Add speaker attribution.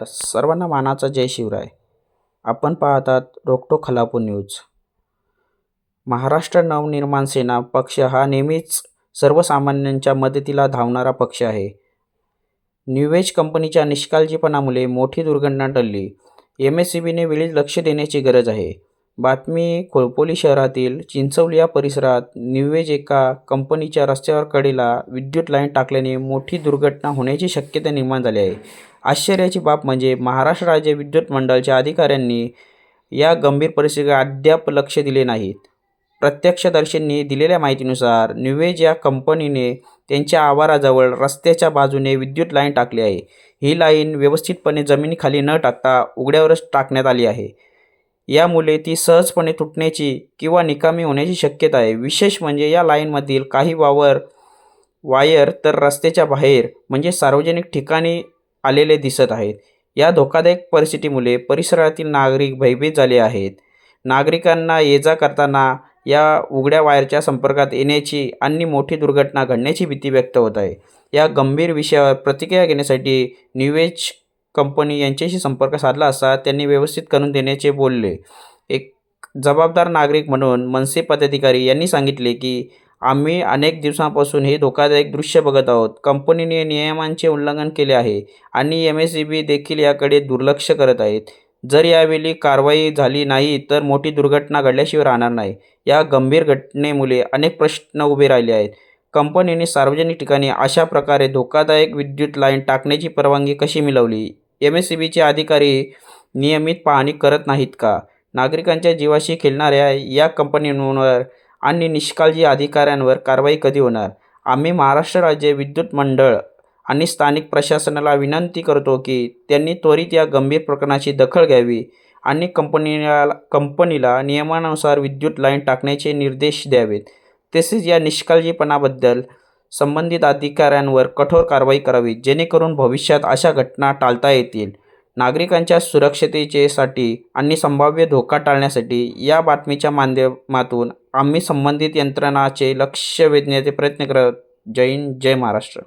Speaker 1: तर सर्वांना मानाचा जय शिवराय. आपण पाहतात रोकटो खलापू न्यूज. महाराष्ट्र नवनिर्माण सेना पक्ष हा नेहमीच सर्वसामान्यांच्या मदतीला धावणारा पक्ष आहे. न्यूवेज कंपनीच्या निष्काळजीपणामुळे मोठी दुर्घटना टळली. एम एस सी बीने वेळीच लक्ष देण्याची गरज आहे. बातमी खोळपोली शहरातील चिंचवली या परिसरात न्यूवेज एका कंपनीच्या रस्त्यावर कडेला विद्युत लाईन टाकल्याने मोठी दुर्घटना होण्याची शक्यता निर्माण झाली आहे. आश्चर्याची बाब म्हणजे महाराष्ट्र राज्य विद्युत मंडळाच्या अधिकाऱ्यांनी या गंभीर परिस्थितीकडे अद्याप लक्ष दिले नाहीत. प्रत्यक्षदर्शींनी दिलेल्या माहितीनुसार न्यूवेज या कंपनीने त्यांच्या आवाराजवळ रस्त्याच्या बाजूने विद्युत लाईन टाकली आहे. ही लाईन व्यवस्थितपणे जमिनीखाली न टाकता उघड्यावरच टाकण्यात आली आहे. यामुळे ती सहजपणे तुटण्याची किंवा निकामी होण्याची शक्यता आहे. विशेष म्हणजे या लाईनमधील काही वावर वायर तर रस्त्याच्या बाहेर म्हणजे सार्वजनिक ठिकाणी आलेले दिसत आहेत. या धोकादायक परिस्थितीमुळे परिसरातील नागरिक भयभीत झाले आहेत. नागरिकांना ये जा करताना या उघड्या वायरच्या संपर्कात येण्याची आणि मोठी दुर्घटना घडण्याची भीती व्यक्त होत आहे. या गंभीर विषयावर प्रतिक्रिया घेण्यासाठी न्यूवेज कंपनी यांच्याशी संपर्क साधला असता त्यांनी व्यवस्थित करून देण्याचे बोलले. एक जबाबदार नागरिक म्हणून मनसे पदाधिकारी यांनी सांगितले की आम्ही अनेक दिवसांपासून हे धोकादायक दृश्य बघत आहोत. कंपनीने नियमांचे उल्लंघन केले आहे आणि एम एस ई बी देखील याकडे दुर्लक्ष करत आहेत. जर यावेळी कारवाई झाली नाही तर मोठी दुर्घटना घडल्याशिवाय राहणार नाही. या गंभीर घटनेमुळे अनेक प्रश्न उभे राहिले आहेत. कंपनीने सार्वजनिक ठिकाणी अशा प्रकारे धोकादायक विद्युत लाईन टाकण्याची परवानगी कशी मिळवली? एम एस सी बीचे अधिकारी नियमित पाहणी करत नाहीत का? नागरिकांच्या जीवाशी खेळणाऱ्या या कंपनींवर आणि निष्काळजी अधिकाऱ्यांवर कारवाई कधी होणार? आम्ही महाराष्ट्र राज्य विद्युत मंडळ आणि स्थानिक प्रशासनाला विनंती करतो की त्यांनी त्वरित या गंभीर प्रकरणाची दखल घ्यावी आणि कंपनीला कंपनीला नियमानुसार विद्युत लाईन टाकण्याचे निर्देश द्यावेत. तसेच या निष्काळजीपणाबद्दल संबंधित अधिकाऱ्यांवर कठोर कारवाई करावी जेणेकरून भविष्यात अशा घटना टाळता येतील. नागरिकांच्या सुरक्षिततेसाठी आणि संभाव्य धोका टाळण्यासाठी या बातमीच्या माध्यमातून आम्ही संबंधित यंत्रणाचे लक्ष वेधण्याचे प्रयत्न करत. जय हिंद जय महाराष्ट्र.